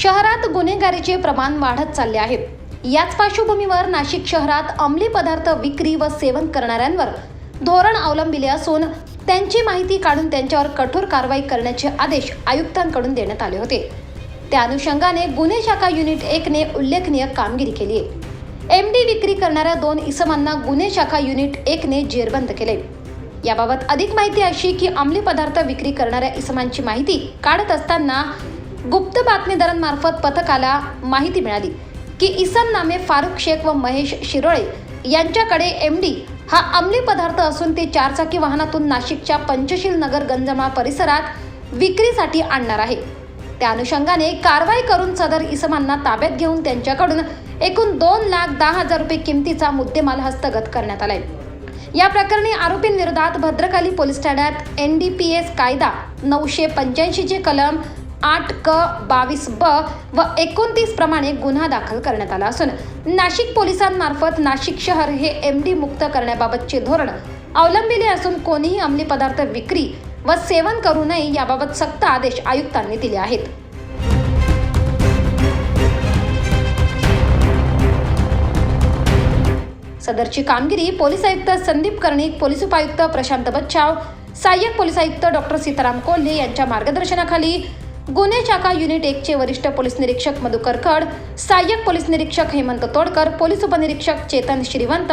शहरात गुन्हेगारीचे प्रमाण वाढत चालले आहे याच पार्श्वभूमीवर नाशिक शहरात अंमली पदार्थ विक्री व सेवन करणाऱ्यांवर धोरण अवलंबिले असून त्यांची माहिती काढून त्यांच्यावर कठोर कारवाई करण्याचे आदेश आयुक्तांकडून देण्यात आले होते. त्या अनुषंगाने गुन्हे शाखा युनिट एकने उल्लेखनीय कामगिरी केली आहे. एम डी विक्री करणाऱ्या दोन इसमांना गुन्हे शाखा युनिट एकने जेरबंद केले. याबाबत अधिक माहिती अशी की अंमली पदार्थ विक्री करणाऱ्या इसमांची माहिती काढत असताना गुप्त बातमीदारांमार्फत पथकाला माहिती मिळाली की इसम नामे फारुख शेख व महेश शिरोळे यांच्याकडे एम डी हा अंमली पदार्थ असून ते चारचाकी वाहनातून नाशिकच्या पंचशील नगर गंजमाळ परिसरात विक्रीसाठी आणणार आहे. त्या अनुषंगाने कारवाई करून सदर इसमांना ताब्यात घेऊन त्यांच्याकडून एकूण दोन लाख दहा हजार रुपये किमतीचा मुद्देमाल हस्तगत करण्यात आलाय. या प्रकरणी आरोपींविरोधात भद्रकाली पोलीस ठाण्यात एन डी पी एस कायदा नऊशे पंच्याऐंशीचे कलम आठ क बावीस ब व एकोणतीस प्रमाणे गुन्हा दाखल करण्यात आला असून नाशिक पोलिसांमार्फत नाशिक शहर हे एम डी मुक्त करण्याबाबतचे धोरण अवलंबिले असून कोणीही अंमली पदार्थ विक्री व सेवन करू नये याबाबत सक्त आदेश आयुक्तांनी दिले आहेत. सदरची कामगिरी पोलीस आयुक्त संदीप कर्णिक पोलीस उपायुक्त प्रशांत बच्चाव सहाय्यक पोलीस आयुक्त डॉक्टर सीताराम कोल्हे यांच्या मार्गदर्शनाखाली गुन्हे शाखा युनिट एकचे वरिष्ठ पोलीस निरीक्षक मधुकर खड सहाय्यक पोलीस निरीक्षक हेमंत तोडकर पोलीस उपनिरीक्षक चेतन श्रीवंत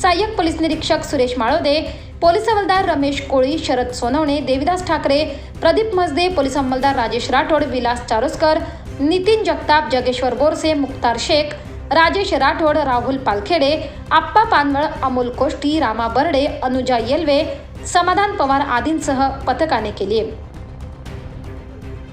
सहाय्यक पोलीस निरीक्षक सुरेश माळोदे पोलीस हवालदार रमेश कोळी शरद सोनवणे देविदास ठाकरे प्रदीप मजदे पोलीस अंमलदार राजेश राठोड विलास चारोस्कर नितीन जगताप जगेश्वर बोरसे मुक्तार शेख राजेश राठोड राहुल पालखेडे आप्पा पानवळ अमोल कोष्टी रामा बर्डे अनुजा येलवे समाधान पवार आदींसह पथकाने केली आहे.